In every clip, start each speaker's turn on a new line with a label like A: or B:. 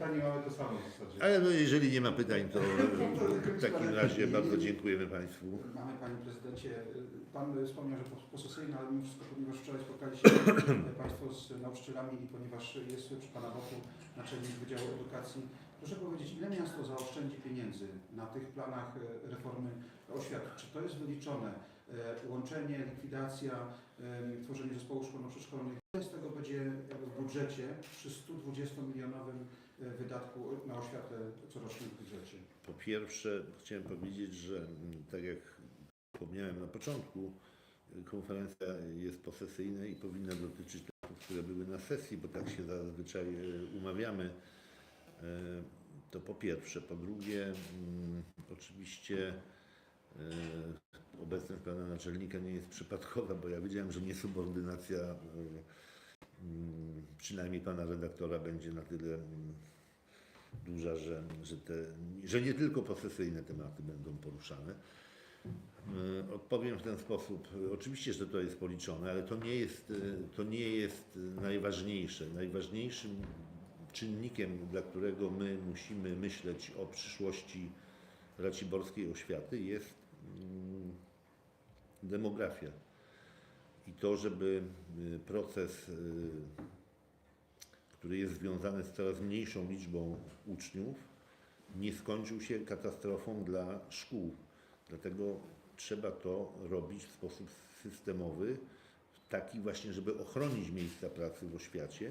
A: pytanie mamy to samo w zasadzie.
B: Ale no jeżeli nie ma pytań, to w takim razie bardzo dziękujemy Państwu.
C: Mamy Panie Prezydencie, Pan wspomniał, że posesyjne, ale mimo wszystko, ponieważ wczoraj spotkali się Państwo z nauczycielami i ponieważ jest przy Pana boku naczelnik Wydziału Edukacji, proszę powiedzieć, ile miasto zaoszczędzi pieniędzy na tych planach e, reformy oświaty? Czy to jest wyliczone? E, Łączenie, likwidacja, tworzenie zespołów szkolno-przedszkolnych. Ile z tego będzie w budżecie przy 120-milionowym e, wydatku na oświatę corocznym budżecie?
B: Po pierwsze, chciałem powiedzieć, że mm, tak jak wspomniałem na początku, konferencja jest posesyjna i powinna dotyczyć tematów, które były na sesji, bo tak się zazwyczaj y, umawiamy. E, To po pierwsze. Po drugie, mm, oczywiście e, obecność pana naczelnika nie jest przypadkowa, bo ja wiedziałem, że niesubordynacja e, przynajmniej pana redaktora będzie na tyle mm, duża, że, że, te, że nie tylko posesyjne tematy będą poruszane. E, Odpowiem w ten sposób. Oczywiście, że to jest policzone, ale to nie jest, e, to nie jest najważniejsze. Najważniejszym czynnikiem, dla którego my musimy myśleć o przyszłości raciborskiej oświaty jest mm, demografia. I to, żeby y, proces, y, który jest związany z coraz mniejszą liczbą uczniów, nie skończył się katastrofą dla szkół. Dlatego trzeba to robić w sposób systemowy, taki właśnie, żeby ochronić miejsca pracy w oświacie,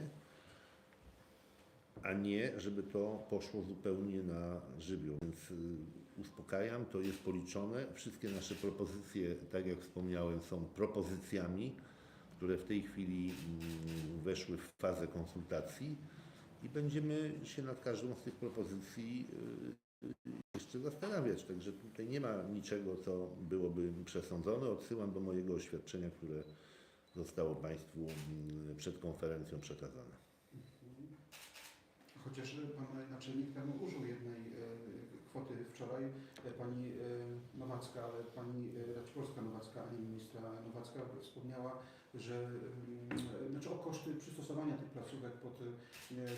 B: a nie, żeby to poszło zupełnie na żywioł. Więc y, uspokajam, to jest policzone. Wszystkie nasze propozycje, tak jak wspomniałem, są propozycjami, które w tej chwili mm, weszły w fazę konsultacji i będziemy się nad każdą z tych propozycji y, jeszcze zastanawiać. Także tutaj nie ma niczego, co byłoby przesądzone. Odsyłam do mojego oświadczenia, które zostało Państwu mm, przed konferencją przekazane.
C: Chociaż pan naczelnik temu użył jednej e, kwoty wczoraj, e, pani e, Nowacka, ale pani Raciborska Nowacka, a nie ministra Nowacka wspomniała, że mm, znaczy o koszty przystosowania tych placówek pod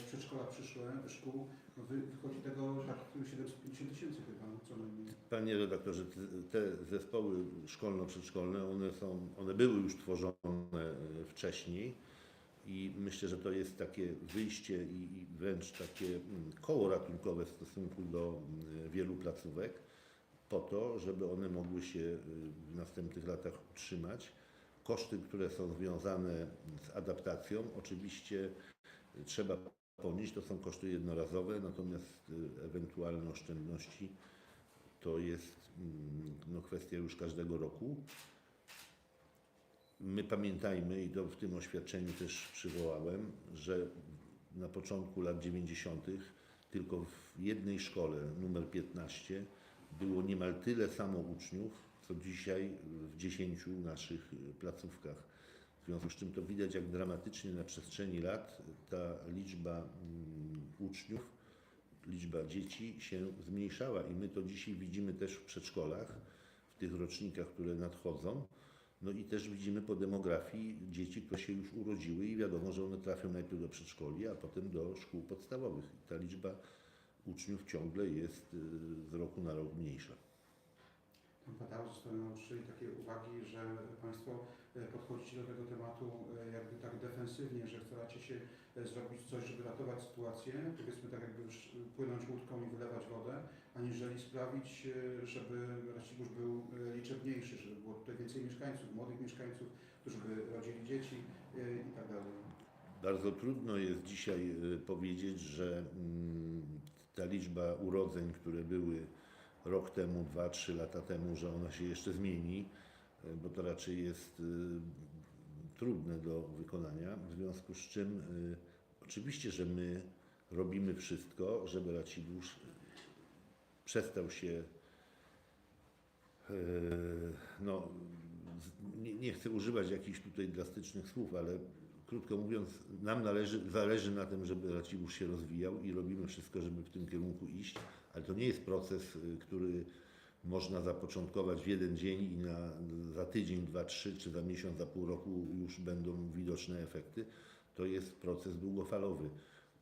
C: przedszkola przyszłe szkół wy, wychodzi tego tak 750 tysięcy chyba co najmniej.
B: Panie redaktorze, te- zespoły szkolno-przedszkolne, one, są, one były już tworzone wcześniej i myślę, że to jest takie wyjście i, wręcz takie mm, koło ratunkowe w stosunku do mm, wielu placówek po to, żeby one mogły się y, w następnych latach utrzymać. Koszty, które są związane z adaptacją, oczywiście y, trzeba ponieść, to są koszty jednorazowe, natomiast y, ewentualne oszczędności to jest mm, no, kwestia już każdego roku. My pamiętajmy, i to w tym oświadczeniu też przywołałem, że na początku lat 90. tylko w jednej szkole, numer 15, było niemal tyle samo uczniów, co dzisiaj w 10 naszych placówkach. W związku z czym to widać, jak dramatycznie na przestrzeni lat ta liczba mm, uczniów, liczba dzieci się zmniejszała i my to dzisiaj widzimy też w przedszkolach, w tych rocznikach, które nadchodzą. No i też widzimy po demografii dzieci, które się już urodziły i wiadomo, że one trafią najpierw do przedszkoli, a potem do szkół podstawowych. I ta liczba uczniów ciągle jest y, z roku na rok mniejsza.
C: Tam padało ze strony nauczycieli takie uwagi, że Państwo podchodzicie do tego tematu e, jakby tak defensywnie, że staracie się e, zrobić coś, żeby ratować sytuację, powiedzmy tak jakby płynąć łódką i wylewać wodę, aniżeli sprawić, e, żeby Racibórz był e, liczebniejszy, żeby było tutaj więcej mieszkańców, młodych mieszkańców, którzy by rodzili dzieci e, i tak dalej.
B: Bardzo trudno jest dzisiaj powiedzieć, że mm, ta liczba urodzeń, które były rok temu, dwa, trzy lata temu, że ona się jeszcze zmieni, bo to raczej jest y, trudne do wykonania. W związku z czym y, oczywiście, że my robimy wszystko, żeby Racibórz przestał się e, no, nie, nie chcę używać jakichś tutaj drastycznych słów, ale krótko mówiąc, nam należy, zależy na tym, żeby Racibórz się rozwijał i robimy wszystko, żeby w tym kierunku iść, ale to nie jest proces, który można zapoczątkować w jeden dzień i na, za tydzień, dwa, trzy, czy za miesiąc, za pół roku już będą widoczne efekty. To jest proces długofalowy.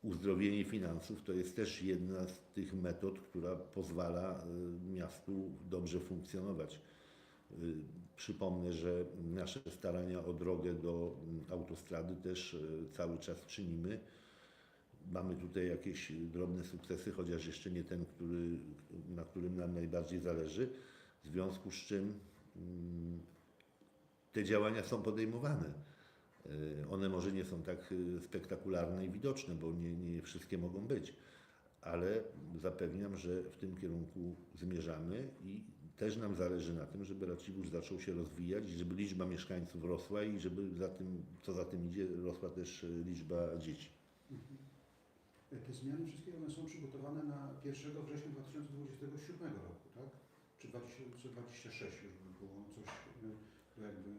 B: uzdrowienie finansów to jest też jedna z tych metod, która pozwala y, miastu dobrze funkcjonować. Y, Przypomnę, że nasze starania o drogę do mm, autostrady też y, cały czas czynimy. Mamy tutaj jakieś drobne sukcesy, chociaż jeszcze nie ten, który, na którym nam najbardziej zależy. W związku z czym mm, te działania są podejmowane. Y, One może nie są tak y, spektakularne i widoczne, bo nie, nie wszystkie mogą być, ale zapewniam, że w tym kierunku zmierzamy i też nam zależy na tym, żeby Racibórz zaczął się rozwijać żeby liczba mieszkańców rosła i żeby za tym, co za tym idzie, rosła też y, liczba dzieci.
C: Te zmiany wszystkie one są przygotowane na 1 września 2027 roku, tak? Czy 2026 już by było coś to jakby...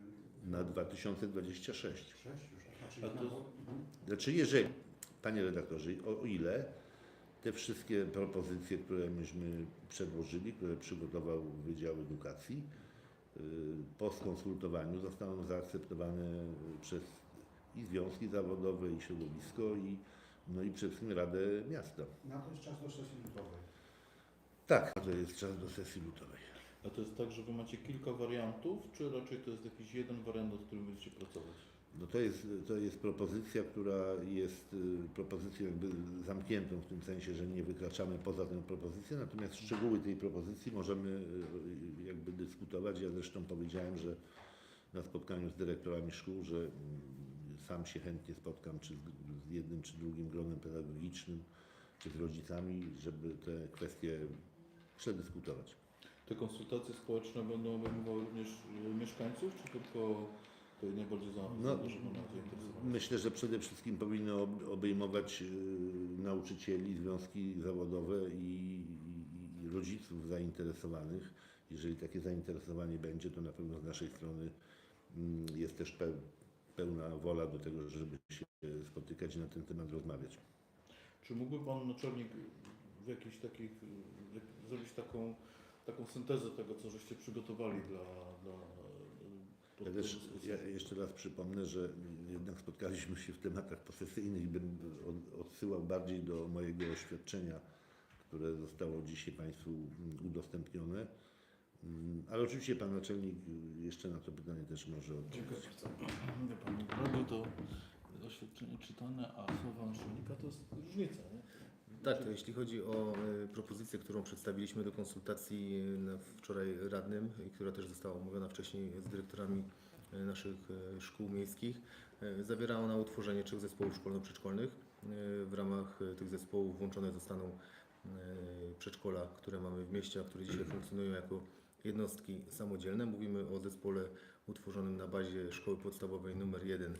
B: Na 2026.
C: 6 już, znaczy
A: A to-
C: na- mhm.
B: Znaczy, jeżeli, panie redaktorze, o, o ile te wszystkie propozycje, które myśmy przedłożyli, które przygotował Wydział Edukacji, y, po skonsultowaniu zostaną zaakceptowane przez i związki zawodowe, i środowisko, i, no i przede wszystkim Radę Miasta.
C: Na to jest czas do sesji lutowej.
B: Tak, to jest czas do sesji lutowej.
A: A to jest tak, że Wy macie kilka wariantów, czy raczej to jest jakiś jeden wariant, nad którym będziecie pracować?
B: No to jest, to jest propozycja, która jest y, propozycją jakby zamkniętą w tym sensie, że nie wykraczamy poza tę propozycję, natomiast szczegóły tej propozycji możemy y, jakby dyskutować. Ja zresztą powiedziałem, że na spotkaniu z dyrektorami szkół, że mm, sam się chętnie spotkam czy z- jednym czy drugim gronem pedagogicznym, czy z rodzicami, żeby te kwestie przedyskutować.
A: Te konsultacje społeczne będą obejmowały również y, mieszkańców, czy tylko to najbardziej za,
B: No? Myślę, że przede wszystkim powinno ob- obejmować y, nauczycieli, związki zawodowe i, i, i rodziców zainteresowanych. Jeżeli takie zainteresowanie będzie, to na pewno z naszej strony mm, jest też pełna wola do tego, żeby się spotykać i na ten temat rozmawiać.
A: Czy mógłby Pan naczelnik w jakichś takich, zrobić taką, taką syntezę tego, co żeście przygotowali dla, dla
B: Ja też ja jeszcze raz przypomnę, że jednak spotkaliśmy się w tematach posesyjnych i bym od- odsyłał bardziej do mojego oświadczenia, które zostało dzisiaj Państwu udostępnione. Mm, Ale oczywiście Pan Naczelnik jeszcze na to pytanie też może
A: Dziękuję
B: odpowiedzieć.
A: bardzo. Wie Pan, robię to oświadczenie czytane, a słowa naczelnika to jest różnica, nie?
D: Tak, to jeśli chodzi o e, propozycję, którą przedstawiliśmy do konsultacji e, na wczoraj radnym i która też została omówiona wcześniej z dyrektorami e, naszych szkół miejskich, zawiera ona utworzenie trzech zespołów szkolno-przedszkolnych. W ramach tych zespołów włączone zostaną przedszkola, które mamy w mieście, a które dzisiaj funkcjonują jako jednostki samodzielne. Mówimy o zespole utworzonym na bazie szkoły podstawowej numer 1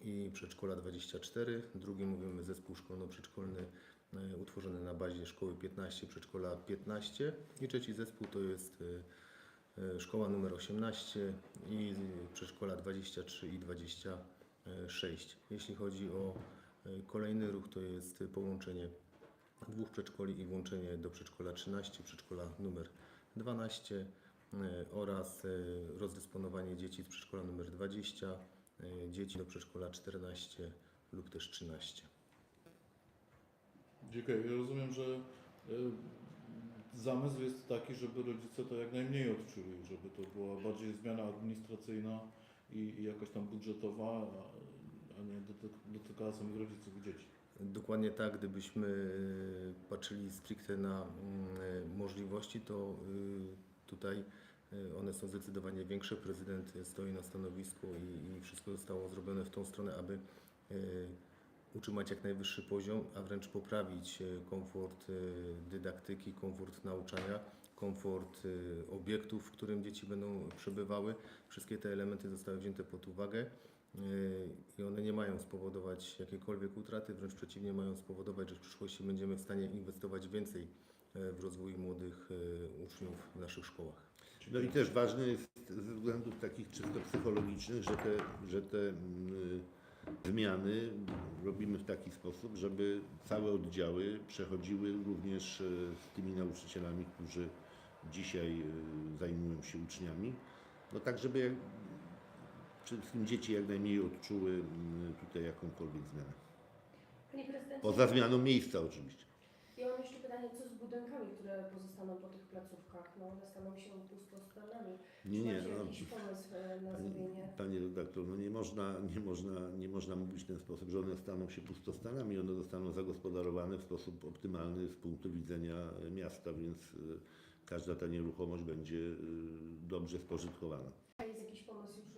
D: i przedszkola 24. Drugi mówimy zespół szkolno-przedszkolny e, utworzony na bazie szkoły 15, przedszkola 15 i trzeci zespół to jest e, e, szkoła numer 18 i przedszkola 23 i 26. Jeśli chodzi o kolejny ruch, to jest połączenie dwóch przedszkoli i włączenie do przedszkola 13, przedszkola numer 12 e, oraz e, rozdysponowanie dzieci z przedszkola numer 20, e, dzieci do przedszkola 14 lub też 13.
A: Dziękuję. Ja rozumiem, że zamysł jest taki, żeby rodzice to jak najmniej odczuli, żeby to była bardziej zmiana administracyjna i, i jakaś tam budżetowa, a, nie dotyk- dotykała samych rodziców i dzieci.
D: Dokładnie tak, gdybyśmy e, patrzyli stricte na mm, e, możliwości, to tutaj one są zdecydowanie większe. Prezydent stoi na stanowisku i, i wszystko zostało zrobione w tą stronę, aby y, utrzymać jak najwyższy poziom, a wręcz poprawić e, komfort e, dydaktyki, komfort nauczania, komfort e, obiektów, w którym dzieci będą przebywały. Wszystkie te elementy zostały wzięte pod uwagę e, i one nie mają spowodować jakiejkolwiek utraty, wręcz przeciwnie, mają spowodować, że w przyszłości będziemy w stanie inwestować więcej e, w rozwój młodych e, uczniów w naszych szkołach.
B: No i też ważne jest ze względów takich czysto psychologicznych, że te, że te mm, zmiany robimy w taki sposób, żeby całe oddziały przechodziły również e, z tymi nauczycielami, którzy dzisiaj e, zajmują się uczniami. No tak, żeby jak, przede wszystkim dzieci jak najmniej odczuły mm, tutaj jakąkolwiek zmianę. Poza zmianą miejsca oczywiście.
E: Ja mam jeszcze pytanie, co z budynkami, które pozostaną po tych placówkach? No, one staną się pustostronami.
B: Nie,
E: Czy
B: nie.
E: macie
B: No,
E: jakiś pomysł e, na
B: Panie,
E: zrobienie?
B: panie redaktor, no nie można, nie, można, nie można mówić w ten sposób, że one staną się pustostanami, one zostaną zagospodarowane w sposób optymalny z punktu widzenia e, miasta, więc e, każda ta nieruchomość będzie dobrze spożytkowana.
E: A jest jakiś pomysł już?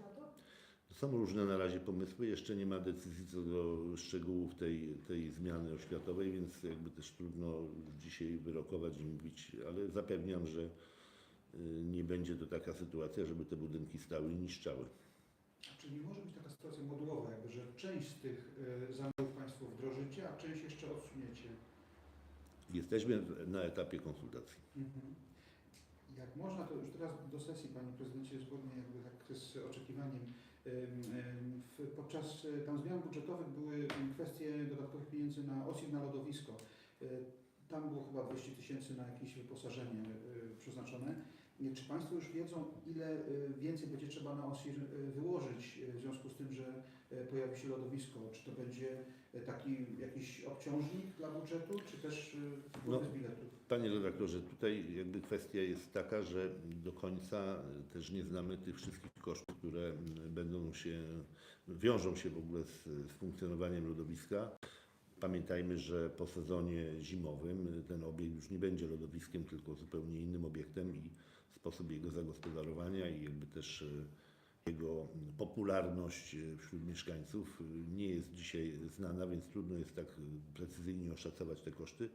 B: Są różne na razie pomysły, jeszcze nie ma decyzji co do szczegółów tej, tej zmiany oświatowej, więc jakby też trudno dzisiaj wyrokować i mówić, ale zapewniam, że y, nie będzie to taka sytuacja, żeby te budynki stały i niszczały.
C: Czyli nie może być taka sytuacja modułowa, jakby, że część z tych y, zamiarów Państwo wdrożycie, a część jeszcze odsuniecie.
B: Jesteśmy na etapie konsultacji.
C: Mhm. Jak można, to już teraz do sesji, Panie Prezydencie, zgodnie jakby tak z oczekiwaniem. Podczas y, tam zmian budżetowych były kwestie dodatkowych pieniędzy na OSI na lodowisko. Y, Tam było chyba 200 tysięcy na jakieś wyposażenie y, przeznaczone. Czy Państwo już wiedzą, ile y, więcej będzie trzeba na OSI y, wyłożyć y, w związku z tym, że pojawi się lodowisko? Czy to będzie taki jakiś obciążnik dla budżetu, czy też
B: No.
C: z biletów?
B: Panie redaktorze, tutaj jakby kwestia jest taka, że do końca też nie znamy tych wszystkich kosztów, które będą się, wiążą się w ogóle z, z funkcjonowaniem lodowiska. Pamiętajmy, że po sezonie zimowym ten obiekt już nie będzie lodowiskiem, tylko zupełnie innym obiektem i sposób jego zagospodarowania i jakby też e, jego popularność e, wśród mieszkańców e, nie jest dzisiaj znana, więc trudno jest tak precyzyjnie oszacować te koszty.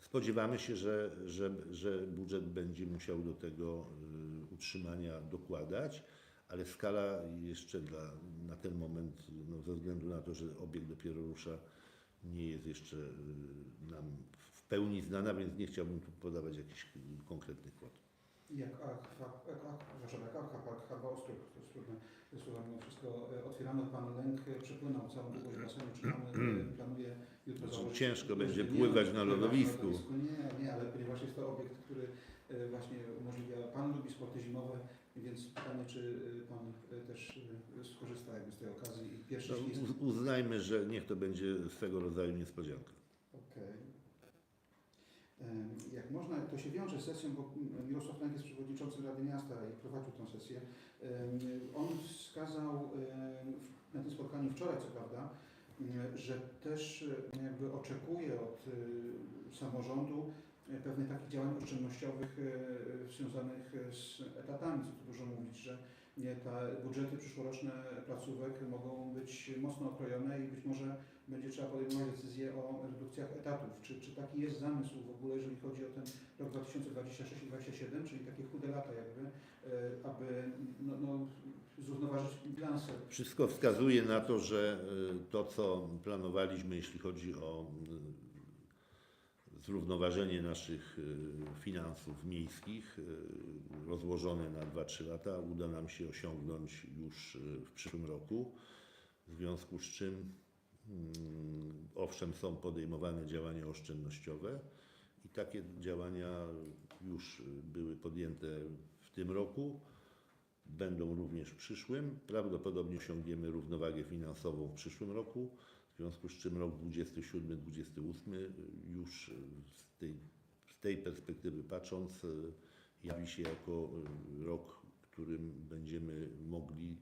B: Spodziewamy się, że, że, że budżet będzie musiał do tego utrzymania dokładać, ale skala jeszcze dla, na ten moment, no, ze względu na to, że obiekt dopiero rusza, nie jest jeszcze nam w pełni znana, więc nie chciałbym tu podawać jakichś konkretnych kwot.
C: Jak Akwapark Harba Ostrów, to jest trudne słowa mimo wszystko, e, otwieramy, Pan Lęk e, przepłynął całą długość basenu, czy Pan e, planuje jutro
B: Znaczy,
C: założyć...
B: ciężko będzie pływać na lodowisku.
C: Nie, nie, ale ponieważ jest to obiekt, który właśnie umożliwia, Pan lubi sporty zimowe, więc pytanie, czy Pan też skorzysta jakby z tej okazji i pierwszy
B: No, uznajmy, że niech to będzie swego rodzaju niespodzianka.
C: Okej. Em, Jak można, to się wiąże z sesją, bo Mirosław Lęk jest przewodniczącym Rady Miasta i prowadził tę sesję. On wskazał na tym spotkaniu wczoraj, co prawda, że też jakby oczekuje od samorządu e, pewnych takich działań oszczędnościowych e, związanych z etatami, co tu dużo mówić, że te budżety przyszłoroczne placówek mogą być mocno okrojone i być może będzie trzeba podejmować decyzję o redukcjach etatów. Czy, czy taki jest zamysł w ogóle, jeżeli chodzi o ten rok 2026 i 2027, czyli takie chude lata jakby, e, aby no, no, zrównoważyć bilanse?
B: Wszystko wskazuje na to, że y, to, co planowaliśmy, jeśli chodzi o zrównoważenie naszych y, finansów miejskich, y, rozłożone na 2-3 lata, uda nam się osiągnąć już y, w przyszłym roku. W związku z czym, mm, owszem, są podejmowane działania oszczędnościowe i takie działania już były podjęte w tym roku będą również w przyszłym. Prawdopodobnie osiągniemy równowagę finansową w przyszłym roku, w związku z czym rok 27-28 już z tej, z tej perspektywy patrząc jawi się jako y, rok, w którym będziemy mogli y,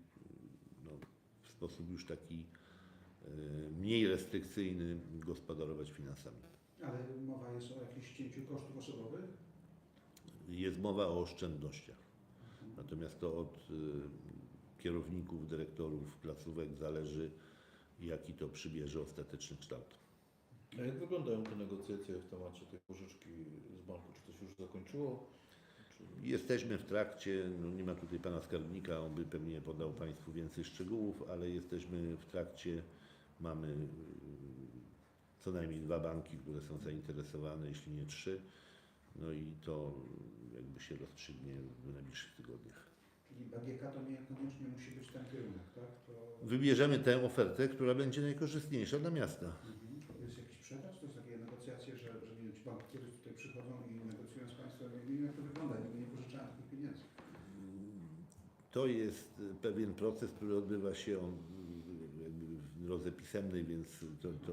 B: no, w sposób już taki y, mniej restrykcyjny gospodarować finansami.
C: Ale mowa jest o jakimś cięciu kosztów osobowych?
B: Jest mowa o oszczędnościach. Natomiast to od kierowników, dyrektorów placówek zależy, jaki to przybierze ostateczny kształt.
A: A jak wyglądają te negocjacje w temacie tej pożyczki z banku? Czy to się już zakończyło? Czy...
B: Jesteśmy w trakcie, no nie ma tutaj pana skarbnika, on by pewnie podał Państwu więcej szczegółów, ale jesteśmy w trakcie, mamy y, co najmniej dwa banki, które są zainteresowane, jeśli nie trzy. No i to jakby się rozstrzygnie w najbliższych tygodniach.
C: Czyli BGK to niekoniecznie musi być ten kierunek, tak? To,
B: Wybierzemy tę ofertę, która będzie najkorzystniejsza dla miasta.
C: mhm. to jest jakiś przetarg? To jest takie negocjacje, że, że nie wiem, ci bankierzy tutaj przychodzą i negocjują z Państwem. Nie wiem, jak to wygląda, nigdy nie pożyczałem takich pieniędzy.
B: To jest e, pewien proces, który odbywa się on, jakby w drodze pisemnej, więc to, to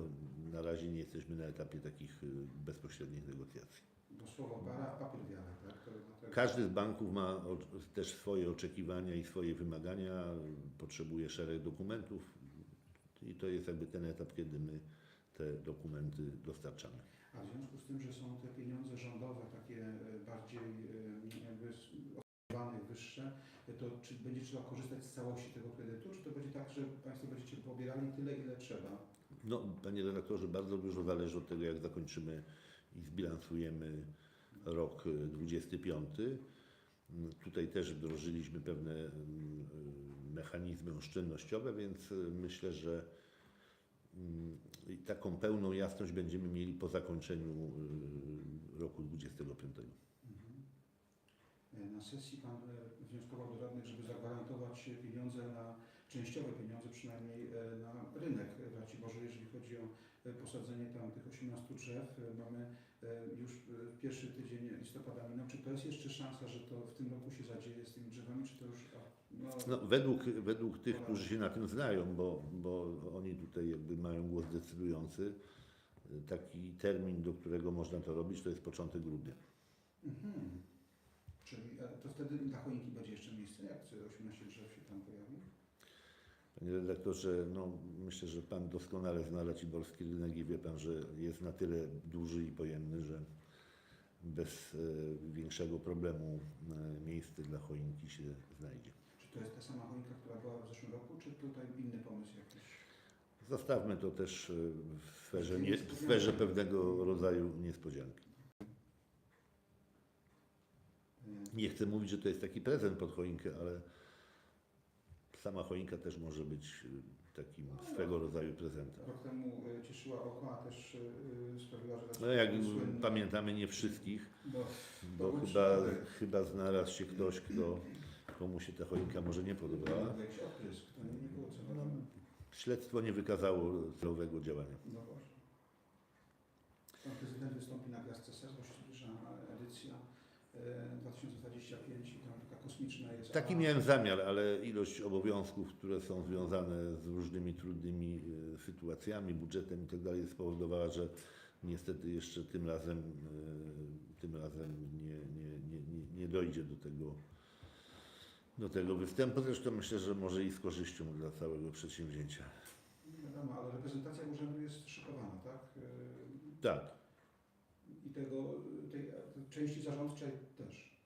B: na razie nie jesteśmy na etapie takich y, bezpośrednich negocjacji.
C: Bo słowo a papier wiara, tak? To, to,
B: Każdy z banków ma o- też swoje oczekiwania i swoje wymagania, potrzebuje szereg dokumentów i to jest jakby ten etap, kiedy my te dokumenty dostarczamy.
C: A w związku z tym, że są te pieniądze rządowe takie e, bardziej e, jakby wyższe, to czy będzie trzeba korzystać z całości tego kredytu, czy to będzie tak, że Państwo będziecie pobierali tyle, ile trzeba?
B: No, panie redaktorze, bardzo dużo zależy od tego, jak zakończymy i zbilansujemy rok y, 25. Mm, Tutaj też wdrożyliśmy pewne mm, mechanizmy oszczędnościowe, więc y, myślę, że mm, taką pełną jasność będziemy mieli po zakończeniu y, roku 25.
C: Sesji Pan e, wnioskował do radnych, żeby zagwarantować pieniądze na, częściowe pieniądze przynajmniej e, na rynek w Raciborzu, jeżeli chodzi o e, posadzenie tam tych 18 drzew. Mamy już pierwszy tydzień listopada minął. Czy to jest jeszcze szansa, że to w tym roku się zadzieje z tymi drzewami, czy to już... No,
B: No, według, według tych, którzy się na tym znają, bo, bo oni tutaj jakby mają głos decydujący, taki termin, do którego można to robić, to jest początek grudnia.
C: Mhm. Czyli e, to wtedy dla choinki będzie jeszcze miejsce, jak te 18 drzew się tam pojawi?
B: Panie redaktorze, no, myślę, że Pan doskonale zna raciborski rynek i wie Pan, że jest na tyle duży i pojemny, że bez e, większego problemu e, miejsce dla choinki się znajdzie.
C: Czy to jest ta sama choinka, która była w zeszłym roku, czy tutaj inny pomysł jakiś?
B: Zostawmy to też e, w sferze, nie, w sferze pewnego rodzaju niespodzianki.
C: E,
B: Nie chcę mówić, że to jest taki prezent pod choinkę, ale sama choinka też może być y, takim swego rodzaju prezentem.
C: Rok temu e, cieszyła oko, a też e, sprawiła, że...
B: No jak
C: słynny-
B: pamiętamy, nie wszystkich,
C: Bo,
B: bo
C: Powrót
B: chyba, chyba znalazł się ktoś, kto, komu się ta choinka może nie podobała. Śledztwo nie wykazało celowego działania.
C: No właśnie. Pan prezydent wystąpi na gwiazdce SES, bo się zbliża edycja 2025 i tam taka kosmiczna jest.
B: Taki miałem zamiar, ale ilość obowiązków, które są związane z różnymi trudnymi y, sytuacjami, budżetem i tak dalej spowodowała, że niestety jeszcze tym razem, y, tym razem nie, nie, nie, nie, dojdzie do tego, do tego występu. Zresztą myślę, że może i z korzyścią dla całego przedsięwzięcia.
C: Nie wiadomo, ale reprezentacja urzędu jest szykowana, tak? E,
B: Tak,
C: I tego, części zarządczej też.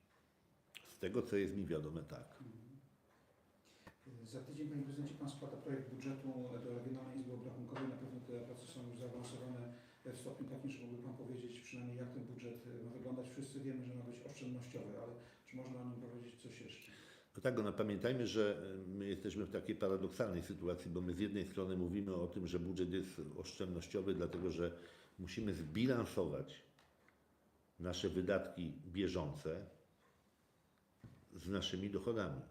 B: z tego co jest mi wiadome, tak.
C: Za tydzień, Panie Prezydencie, Pan składa projekt budżetu do Regionalnej Izby Obrachunkowej. Na pewno te prace są już zaawansowane w stopniu takim, że mógłby Pan powiedzieć przynajmniej jak ten budżet ma wyglądać. Wszyscy wiemy, że ma być oszczędnościowy, ale czy można o nim powiedzieć coś jeszcze?
B: No tak, no pamiętajmy, że y, my jesteśmy w takiej paradoksalnej sytuacji, bo my z jednej strony mówimy o tym, że budżet jest oszczędnościowy, dlatego że musimy zbilansować nasze wydatki bieżące z naszymi dochodami,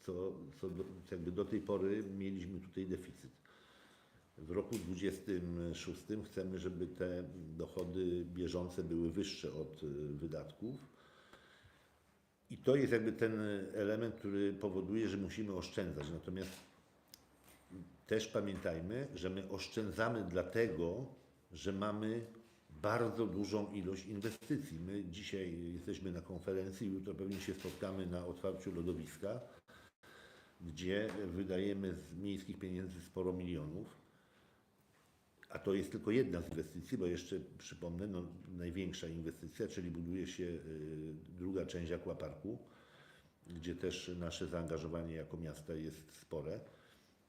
B: co, co do, jakby do tej pory mieliśmy tutaj deficyt. W roku 2026 chcemy, żeby te dochody bieżące były wyższe od y, wydatków. I to jest jakby ten element, który powoduje, że musimy oszczędzać. Natomiast też pamiętajmy, że my oszczędzamy dlatego, że mamy bardzo dużą ilość inwestycji. My dzisiaj jesteśmy na konferencji, jutro pewnie się spotkamy na otwarciu lodowiska, gdzie wydajemy z miejskich pieniędzy sporo milionów. A to jest tylko jedna z inwestycji, bo jeszcze przypomnę, no, największa inwestycja, czyli buduje się y, druga część akwaparku, gdzie też nasze zaangażowanie jako miasta jest spore.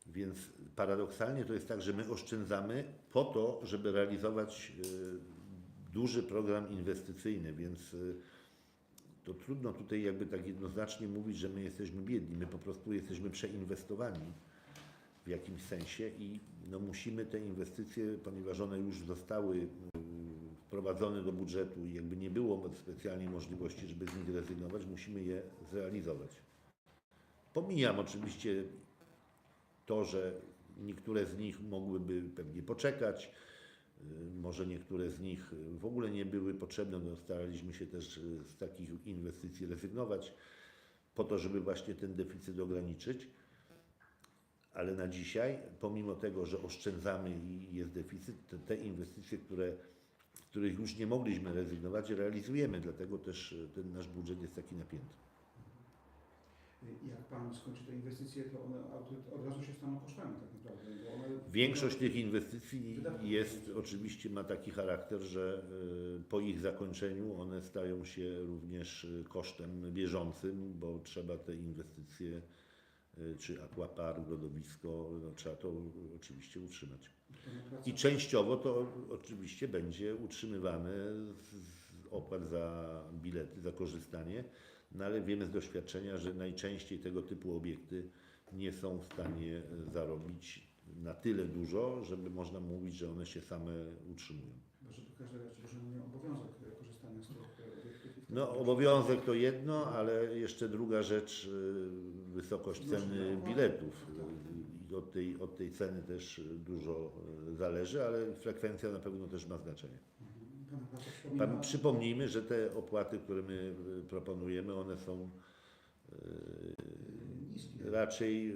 B: Więc paradoksalnie to jest tak, że my oszczędzamy po to, żeby realizować y, duży program inwestycyjny, więc y, to trudno tutaj jakby tak jednoznacznie mówić, że my jesteśmy biedni. My po prostu jesteśmy przeinwestowani w jakimś sensie i no musimy te inwestycje, ponieważ one już zostały y, wprowadzone do budżetu i jakby nie było specjalnej możliwości, żeby z nich rezygnować, musimy je zrealizować. Pomijam oczywiście to, że niektóre z nich mogłyby pewnie poczekać, może niektóre z nich w ogóle nie były potrzebne, no staraliśmy się też y, z takich inwestycji rezygnować po to, żeby właśnie ten deficyt ograniczyć. ale na dzisiaj, pomimo tego, że oszczędzamy i jest deficyt, te, inwestycje, które, których już nie mogliśmy rezygnować, realizujemy, dlatego też ten nasz budżet jest taki napięty.
C: Jak Pan skończy te inwestycje, to one od, razu się staną kosztami tak naprawdę. One,
B: Większość tych inwestycji jest oczywiście ma taki charakter, że y, po ich zakończeniu one stają się również y, kosztem bieżącym, bo trzeba te inwestycje y, czy aquapark, lodowisko, no, trzeba to oczywiście utrzymać. I częściowo to oczywiście będzie utrzymywane z opłat za bilety, za korzystanie, no ale wiemy z doświadczenia, że najczęściej tego typu obiekty nie są w stanie zarobić na tyle dużo, żeby można mówić, że one się same utrzymują.
C: Bo żeby każde rozporządzenie miał obowiązek korzystania z tych obiektów.
B: No obowiązek to jedno, ale jeszcze druga rzecz, y, wysokość ceny biletów. Y, I od tej, od tej ceny też dużo y, zależy, ale frekwencja na pewno też ma znaczenie. Pan, przypomnijmy, że te opłaty, które my y, proponujemy, one są y,
C: Niskie.
B: raczej y,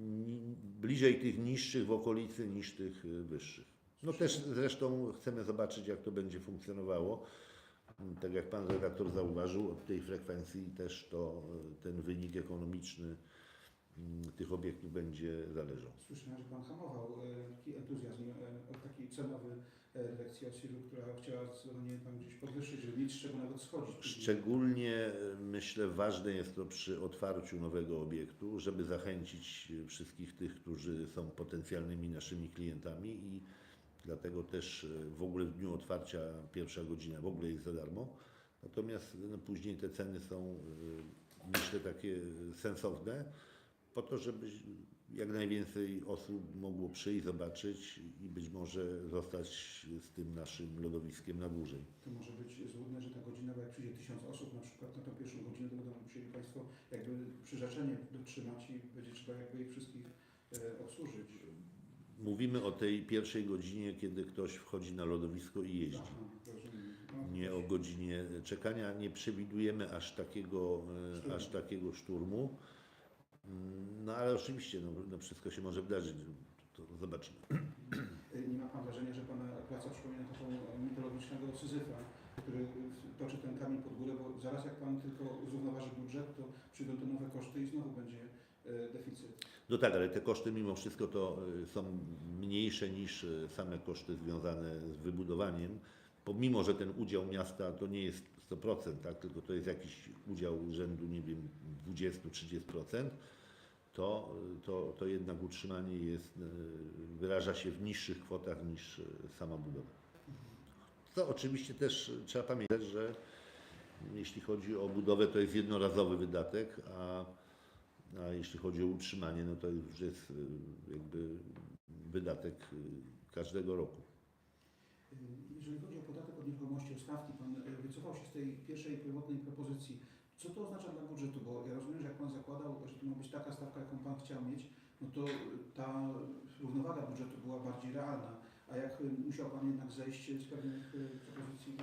B: ni, bliżej tych niższych w okolicy niż tych y, wyższych. No też zresztą chcemy zobaczyć, jak to będzie funkcjonowało. Tak jak Pan redaktor zauważył, od tej frekwencji też to, y, ten wynik ekonomiczny tych obiektów będzie zależał.
C: Słyszałem, że Pan hamował e, taki entuzjazm, e, od takiej cenowy e, dyrekcji OSIR-u, która chciała zdecydowanie Pan gdzieś podwyższyć, żeby mieć z czego nawet schodzić.
B: Szczególnie e, myślę ważne jest to przy otwarciu nowego obiektu, żeby zachęcić wszystkich tych, którzy są potencjalnymi naszymi klientami i dlatego też w ogóle w dniu otwarcia pierwsza godzina w ogóle jest za darmo. Natomiast no, później te ceny są myślę takie sensowne po to, żeby jak najwięcej osób mogło przyjść, zobaczyć i być może zostać z tym naszym lodowiskiem na dłużej.
C: To może być złudne, że ta godzina, bo jak przyjdzie tysiąc osób na przykład na tą pierwszą godzinę, to będą musieli Państwo jakby przyrzeczenie dotrzymać i będzie trzeba jakby ich wszystkich e, obsłużyć.
B: Mówimy o tej pierwszej godzinie, kiedy ktoś wchodzi na lodowisko i jeździ.
C: Aha. No,
B: Nie o godzinie czekania. Nie przewidujemy aż takiego, e, aż takiego szturmu. No ale oczywiście no, no wszystko się może wydarzyć. To zobaczymy.
C: E, Nie ma Pan wrażenia, że Pana praca przypomina taką e, mitologicznego Syzyfa, który e, toczy ten kamień pod górę, bo zaraz jak Pan tylko zrównoważy budżet, to przyjdą te nowe koszty i znowu będzie e, deficyt.
B: No tak, ale te koszty mimo wszystko to y, są mniejsze niż y, same koszty związane z wybudowaniem. Pomimo, że ten udział miasta to nie jest 100%, tak, tylko to jest jakiś udział rzędu, nie wiem, 20-30%, to, to, to jednak utrzymanie jest, y, wyraża się w niższych kwotach niż sama budowa. To oczywiście też trzeba pamiętać, że jeśli chodzi o budowę, to jest jednorazowy wydatek, a a jeśli chodzi o utrzymanie, no to już jest y, jakby wydatek y, każdego roku.
C: E, Jeżeli chodzi o podatek od nieruchomości, o stawki, Pan wycofał się z tej pierwszej pierwotnej propozycji. Co to oznacza dla budżetu? Bo ja rozumiem, że jak Pan zakładał, że to ma być taka stawka, jaką Pan chciał mieć, no to ta równowaga budżetu była bardziej realna. A jak musiał Pan jednak zejść z pewnych e, propozycji,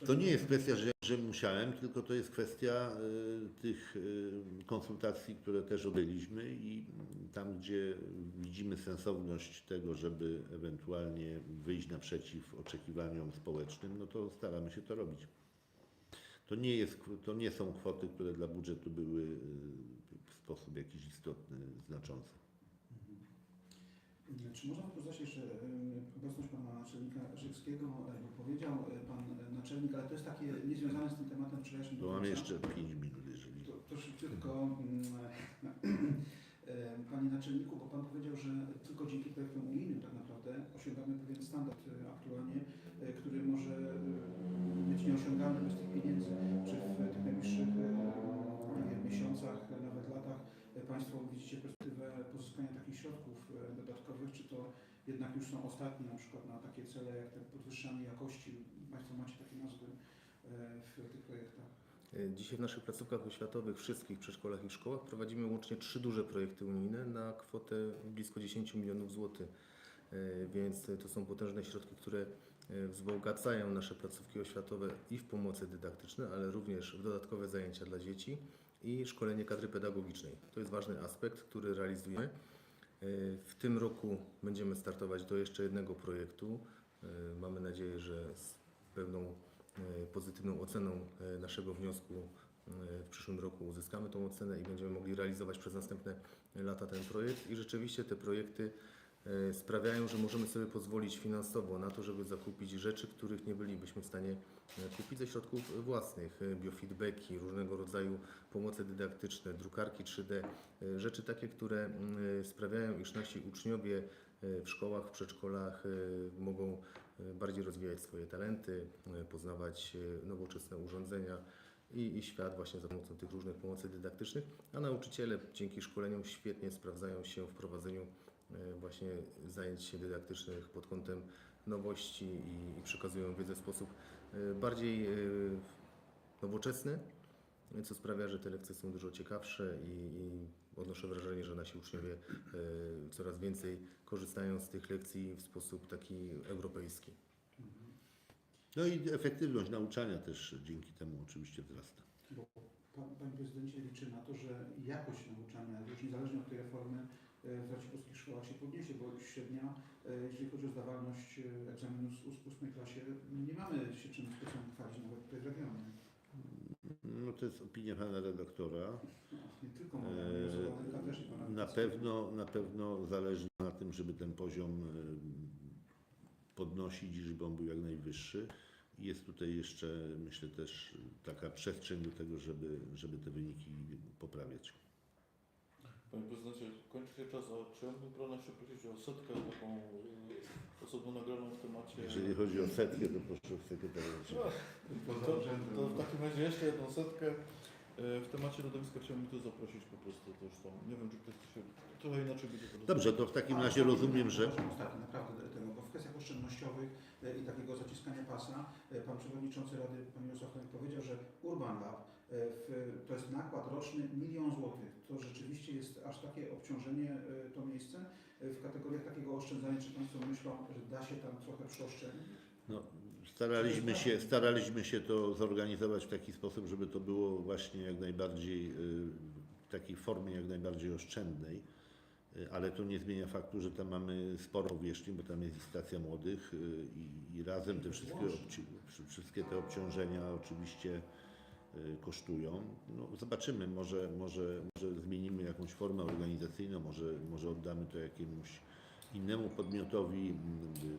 C: to, To
B: nie jest kwestia, że, że musiałem, tylko to jest kwestia y, tych y, konsultacji, które też odbyliśmy i tam, gdzie widzimy sensowność tego, żeby ewentualnie wyjść naprzeciw oczekiwaniom społecznym, no to staramy się to robić. To nie, jest, to nie są kwoty, które dla budżetu były y, w sposób jakiś istotny, znaczący.
C: Czy można wykorzystać jeszcze obecność Pana Naczelnika Żywskiego, e, bo powiedział e, Pan e, Naczelnik, ale to jest takie niezwiązane z tym tematem wczorajszym. Do
B: mam jeszcze 5 minut, jeżeli...
C: To, to szybciutko, mm, Panie Naczelniku, bo Pan powiedział, że tylko dzięki projektom unijnym tak naprawdę osiągamy pewien standard aktualnie, który może być nieosiągalny bez tych pieniędzy. Czy w tych najbliższych miesiącach, nawet latach Państwo widzicie perspektywę pozyskania takich środków e, dodatkowych, czy to jednak już są ostatnie na przykład na takie cele jak te podwyższanie jakości, Państwo macie takie nazwy e, w tych projektach?
D: E, Dzisiaj w naszych placówkach oświatowych, wszystkich przedszkolach i szkołach prowadzimy łącznie trzy duże projekty unijne na kwotę blisko 10 milionów złotych. Więc to są potężne środki, które wzbogacają nasze placówki oświatowe i w pomocy dydaktyczne, ale również w dodatkowe zajęcia dla dzieci i szkolenie kadry pedagogicznej. To jest ważny aspekt, który realizujemy. E, W tym roku będziemy startować do jeszcze jednego projektu. E, Mamy nadzieję, że z pewną e, pozytywną oceną naszego wniosku w przyszłym roku uzyskamy tą ocenę i będziemy mogli realizować przez następne lata ten projekt. I rzeczywiście te projekty sprawiają, że możemy sobie pozwolić finansowo na to, żeby zakupić rzeczy, których nie bylibyśmy w stanie e, kupić ze środków własnych. E, Biofeedbacki, różnego rodzaju pomoce dydaktyczne, drukarki 3D, e, rzeczy takie, które mm, sprawiają, iż nasi uczniowie e, w szkołach, w przedszkolach e, mogą e, bardziej rozwijać swoje talenty, e, poznawać e, nowoczesne urządzenia i, i świat właśnie za pomocą tych różnych pomocy dydaktycznych, a nauczyciele dzięki szkoleniom świetnie sprawdzają się w prowadzeniu e, właśnie zajęć dydaktycznych pod kątem nowości i, i przekazują wiedzę w sposób e, bardziej e, nowoczesny, co sprawia, że te lekcje są dużo ciekawsze i, i odnoszę wrażenie, że nasi uczniowie e, coraz więcej korzystają z tych lekcji w sposób taki europejski.
B: No i efektywność nauczania też dzięki temu oczywiście wzrasta.
C: Bo pan, Panie Prezydencie liczy na to, że jakość nauczania, już niezależnie od tej reformy, e, w raciborskich szkołach się podniesie, bo średnia, e, jeżeli chodzi o zdawalność e, egzaminu z ós- ósmej klasie, nie mamy się czym specjalnie chwalić nawet tutaj w regionie.
B: No to jest opinia pana redaktora.
C: No, nie tylko moja,
B: Na pewno, na pewno zależy na tym, żeby ten poziom e, podnosić i żeby on był jak najwyższy. Jest tutaj jeszcze, myślę, też taka przestrzeń do tego, żeby, żeby te wyniki poprawiać.
A: Panie prezydencie, kończy się czas, a czy ja mógł Pana jeszcze prosić o setkę taką y, osobną nagraną w temacie...
B: Jeżeli chodzi o setkę, to proszę sekretarza.
C: Poza
A: To, to w takim razie jeszcze jedną setkę. E, W temacie lodowiska chciałbym tu zaprosić po prostu tam. Nie wiem, czy ktoś się trochę inaczej będzie to
B: Dobrze, to w takim razie rozumiem, że
C: Ostatni, naprawdę temu, bo w kwestiach oszczędnościowych e, i takiego zaciskania pasa, e, pan przewodniczący Rady, pan Mirosław Konik powiedział, że Urban Lab e, to jest nakład roczny milion złotych. To rzeczywiście jest aż takie obciążenie e, to miejsce e, w kategoriach takiego oszczędzania. Czy Państwo myślą, że da się tam trochę przeoszczędzić?
B: no, staraliśmy, się, staraliśmy się to zorganizować w taki sposób, żeby to było właśnie jak najbardziej w takiej formie jak najbardziej oszczędnej. Ale to nie zmienia faktu, że tam mamy sporo powierzchni, bo tam jest i stacja młodych i, i razem te wszystkie, wszystkie te obciążenia oczywiście kosztują. No, zobaczymy, może, może, może zmienimy jakąś formę organizacyjną, może, może oddamy to jakiemuś innemu podmiotowi,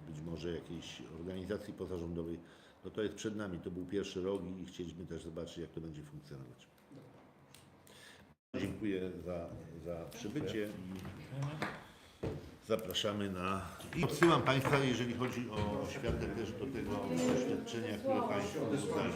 B: być może jakiejś organizacji pozarządowej. No to jest przed nami, to był pierwszy rok i chcieliśmy też zobaczyć, jak to będzie funkcjonować. Dziękuję za, za przybycie zapraszamy na... I odsyłam Państwa, jeżeli chodzi o oświatę, też do tego oświadczenia, które
C: Państwu zdali.